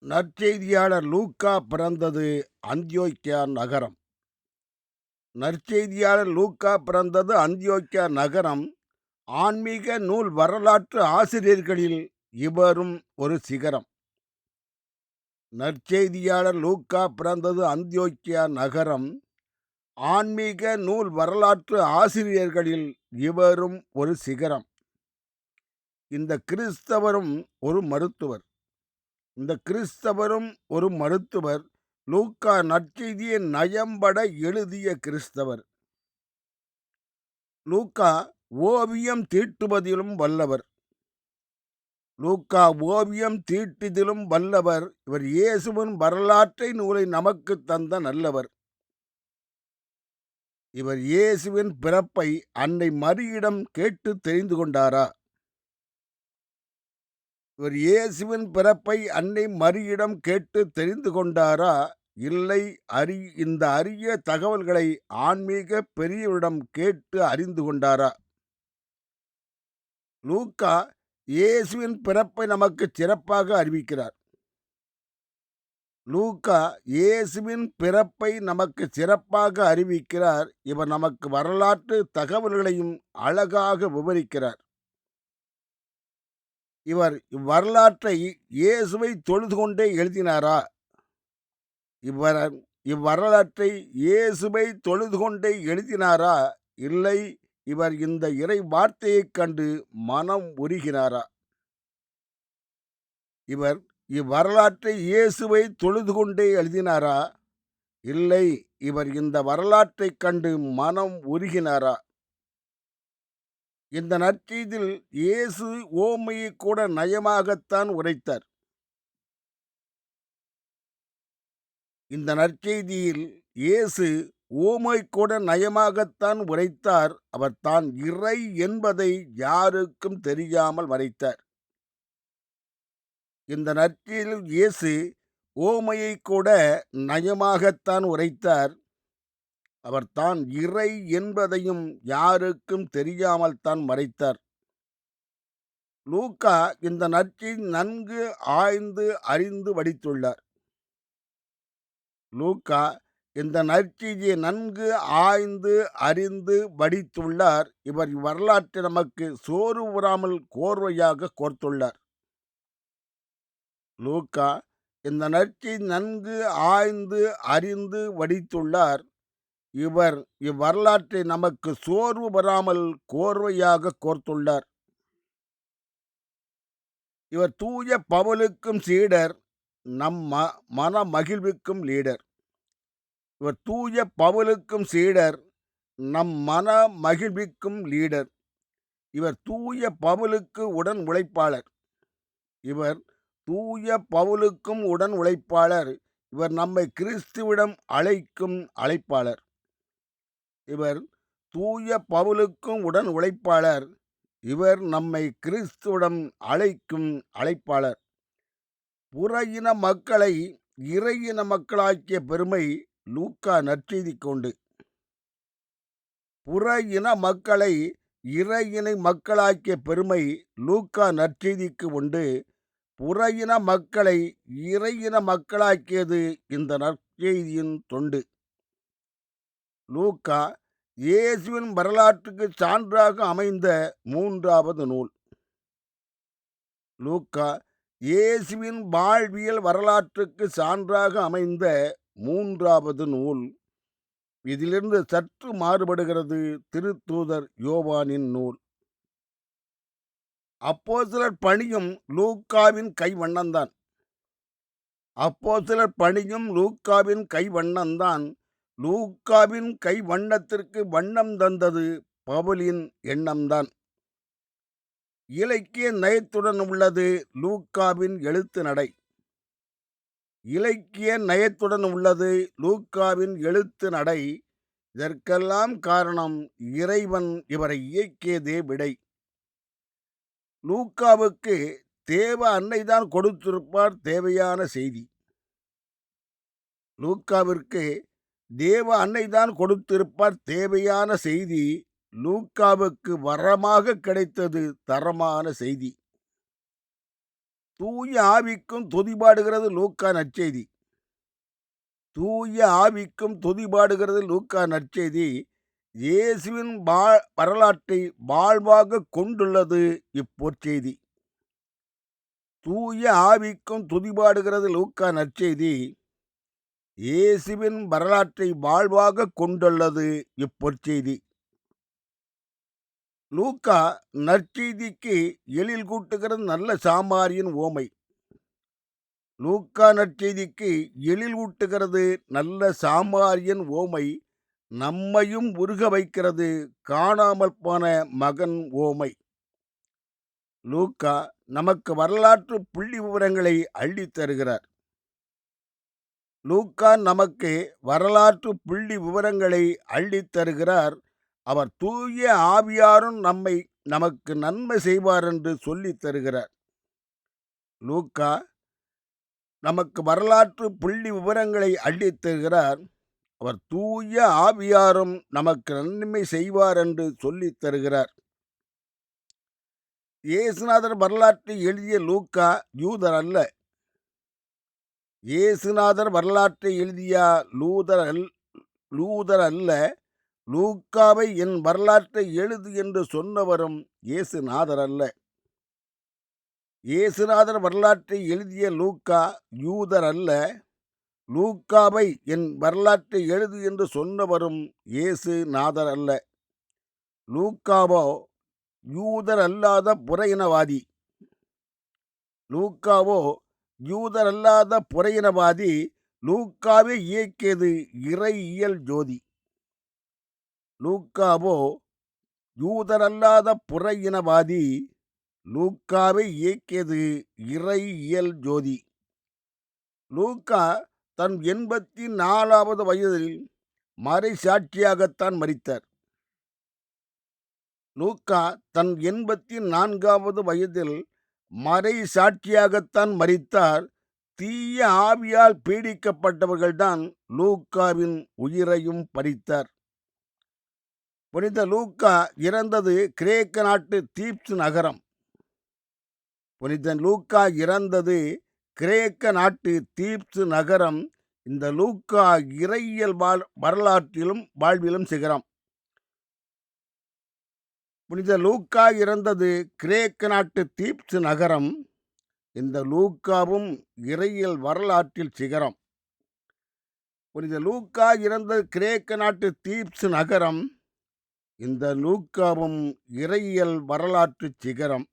நற்செய்தியாளர் லூக்கா பிறந்தது அந்தியோக்கியா நகரம். நற்செய்தியாளர் லூக்கா பிறந்தது அந்தியோக்கியா நகரம். ஆன்மீக நூல் வரலாற்று ஆசிரியர்களில் இவரும் ஒரு சிகரம். நற்செய்தியாளர் லூக்கா பிறந்தது அந்தியோக்கியா நகரம். ஆன்மீக நூல் வரலாற்று ஆசிரியர்களில் இவரும் ஒரு சிகரம். இந்த கிறிஸ்தவரும் ஒரு மருத்துவர். இந்த கிறிஸ்தவரும் ஒரு மருத்துவர். லூக்கா நற்செய்தியை நயம்பட எழுதிய கிறிஸ்தவர். லூக்கா ஓவியம் தீட்டுவதிலும் வல்லவர். லூக்கா ஓவியம் தீட்டுதிலும் வல்லவர். இவர் இயேசுவின் வரலாற்றை நூலை நமக்கு தந்த நல்லவர். இவர் இயேசுவின் பிறப்பை அன்னை மரியிடம் கேட்டு தெரிந்து கொண்டாரா? இவர் இயேசுவின் பிறப்பை அன்னை மரியிடம் கேட்டு தெரிந்து கொண்டாரா? இல்லை. அறி இந்த அரிய தகவல்களை ஆன்மீக பெரியவரிடம் கேட்டு அறிந்து கொண்டாரா? லூக்கா இயேசுவின் பிறப்பை நமக்கு சிறப்பாக அறிவிக்கிறார். லூக்கா இயேசுவின் பிறப்பை நமக்கு சிறப்பாக அறிவிக்கிறார். இவர் நமக்கு வரலாற்று தகவல்களையும் அழகாக விவரிக்கிறார். இவர் இவ்வரலாற்றை இயேசுவை தொழுது கொண்டே எழுதினாரா? இவர் இவ்வரலாற்றை இயேசுவை தொழுது கொண்டே எழுதினாரா? இல்லை இவர் இந்த இறை வார்த்தையைக் கண்டு மனம் உருகினாரா? இவர் இவ்வரலாற்றை இயேசுவை தொழுது கொண்டே எழுதினாரா? இல்லை இவர் இந்த வரலாற்றைக் கண்டு மனம் உருகினாரா? இந்த நற்செய்தியில் இயேசு ஓமையை கூட நயமாகத்தான் உரைத்தார். இந்த நற்செய்தியில் இயேசு ஓமை கூட நயமாகத்தான் உரைத்தார். அவர் தான் இறை என்பதை யாருக்கும் தெரியாமல் மறைத்தார். இந்த நற்செய்தியில் இயேசு ஓமையை கூட நயமாகத்தான் உரைத்தார். அவர் தான் இறை என்பதையும் யாருக்கும் தெரியாமல் தான் மறைத்தார். லூக்கா இந்த நற்செய்தி நன்கு ஆய்ந்து அறிந்து வடித்துள்ளார். லூக்கா இந்த நற்செய்தியை நன்கு ஆய்ந்து அறிந்து வடித்துள்ளார். இவர் இவ்வரலாற்றை நமக்கு சோறு உறாமல் கோர்வையாக கோர்த்துள்ளார். லூக்கா இந்த நற்செய்தி நன்கு ஆய்ந்து அறிந்து வடித்துள்ளார். இவர் இவ்வரலாற்றை நமக்கு சோர்வு வராமல் கோர்வையாக கோர்த்துள்ளார். இவர் தூய பவலுக்கும் சீடர் நம் ம மன மகிழ்வுக்கும் லீடர். இவர் தூய பவலுக்கும் சீடர் நம் மன மகிழ்விக்கும் லீடர். இவர் தூய பவுலுக்கு உடன் உழைப்பாளர். இவர் தூய பவுலுக்கும் உடன் உழைப்பாளர். இவர் நம்மை கிறிஸ்துவிடம் அழைக்கும் அழைப்பாளர். இவர் தூய பவுலுக்கும் உடன் உழைப்பாளர். இவர் நம்மை கிறிஸ்துவிடம் அழைக்கும் அழைப்பாளர். புற இன மக்களை இறை இன மக்களாக்கிய பெருமை லூக்கா நற்செய்தி கொண்டு புற இன மக்களை இறை இணை மக்களாக்கிய பெருமை லூக்கா நற்செய்திக்கு உண்டு. புற இன மக்களை இறை இன மக்களாக்கியது இந்த நற்செய்தியின் தொண்டு. லூக்கா இயேசுவின் வரலாற்றுக்கு சான்றாக அமைந்த மூன்றாவது நூல். லூக்கா இயேசுவின் வாழ்வியல் வரலாற்றுக்கு சான்றாக அமைந்த மூன்றாவது நூல். இதிலிருந்து சற்று மாறுபடுகிறது திருத்தூதர் யோவானின் நூல். அப்போ சிலர் பணியும் லூக்காவின் கைவண்ணந்தான் அப்போ சிலர் பணியும் லூக்காவின் கைவண்ணந்தான் லூக்காவின் கை வண்ணத்திற்கு வண்ணம் தந்தது பவுலின் எண்ணம்தான். இலக்கிய நயத்துடன் உள்ளது லூக்காவின் எழுத்து நடை. இலக்கிய நயத்துடன் உள்ளது லூக்காவின் எழுத்து நடை. இதற்கெல்லாம் காரணம் இறைவன் இவரை இயக்கியதே விடை. லூக்காவுக்கு தேவ அன்னைதான் கொடுத்திருப்பார் தேவையான செய்தி. லூக்காவிற்கு தேவ அன்னைதான் கொடுத்திருப்பார் தேவையான செய்தி லூக்காவுக்கு வரமாக கிடைத்தது தரமான செய்தி. தூய ஆவிக்கும் துதிபாடுகிறது லூக்கா நற்செய்தி. தூய ஆவிக்கும் துதிபாடுகிறது லூக்கா நற்செய்தி. இயேசுவின் வா வரலாற்றை வாழ்வாக கொண்டுள்ளது இப்பொற்செய்தி தூய ஆவிக்கும் துதிபாடுகிறது லூக்கா நற்செய்தி. இயேசுவின் வரலாற்றை வாழ்வாக கொண்டுள்ளது இப்பொற்செய்தி லூக்கா நற்செய்திக்கு எழில் கூட்டுகிறது நல்ல சாமாரியின் ஓமை. லூக்கா நற்செய்திக்கு எழில் ஊட்டுகிறது நல்ல சாமாரியன் ஓமை நம்மையும் உருக வைக்கிறது காணாமல் போன மகன் ஓமை. லூக்கா நமக்கு வரலாற்று புள்ளி விவரங்களை அள்ளித் தருகிறார். லூக்கா நமக்கு வரலாற்று புள்ளி விவரங்களை அள்ளித் தருகிறார். அவர் தூய ஆவியாரும் நம்மை நமக்கு நன்மை செய்வார் என்று சொல்லித் தருகிறார். லூக்கா நமக்கு வரலாற்று புள்ளி விவரங்களை அள்ளித் தருகிறார். அவர் தூய ஆவியாரும் நமக்கு நன்மை செய்வார் என்று சொல்லித் தருகிறார். இயேசுநாதர் வரலாற்றை எழுதிய லூக்கா யூதர் அல்ல. இயேசுநாதர் வரலாற்றை எழுதிய லூதர் அல் லூதர் அல்ல லூக்காவை என் வரலாற்றை எழுது என்று சொன்னவரும் இயேசுநாதர் அல்ல இயேசுநாதர் வரலாற்றை எழுதிய லூக்கா யூதர் அல்ல லூக்காவை என் வரலாற்றை எழுது என்று சொன்னவரும் இயேசு நாதர் அல்ல லூக்காவோ யூதர் அல்லாத புறையினவாதி. லூக்காவோ யூதரல்லாத புறையினவாதி லூக்காவே இயக்கியது இறையியல் ஜோதி. லூக்காவோ யூதரல்லாத புறையினவாதி லூக்காவை இயக்கியது இறையியல் ஜோதி. லூக்கா தன் எண்பத்தி நாலாவது வயதில் மறை சாட்சியாகத்தான் மறித்தார் லூக்கா தன் எண்பத்தி நான்காவது வயதில் மறை சாட்சியாகத்தான் மறித்தார் தீய ஆவியால் பீடிக்கப்பட்டவர்கள்தான் லூக்காவின் உயிரையும் பறித்தார். புனித லூக்கா இறந்தது கிரேக்க நாட்டு தீப்ஸ் நகரம். புனித லூக்கா இறந்தது கிரேக்க நாட்டு தீப்ஸ் நகரம். இந்த லூக்கா இறையியல் வாழ் வரலாற்றிலும் வாழ்விலும் சிகரம். புனித லூக்கா இறந்தது கிரேக்க நாட்டு தீப்ஸ் நகரம். இந்த லூக்காவும் இறையியல் வரலாற்றில் சிகரம். புனித லூக்கா இறந்த கிரேக்க நாட்டு தீப்ஸ் நகரம். இந்த லூக்காவும் இறையியல் வரலாற்று சிகரம்.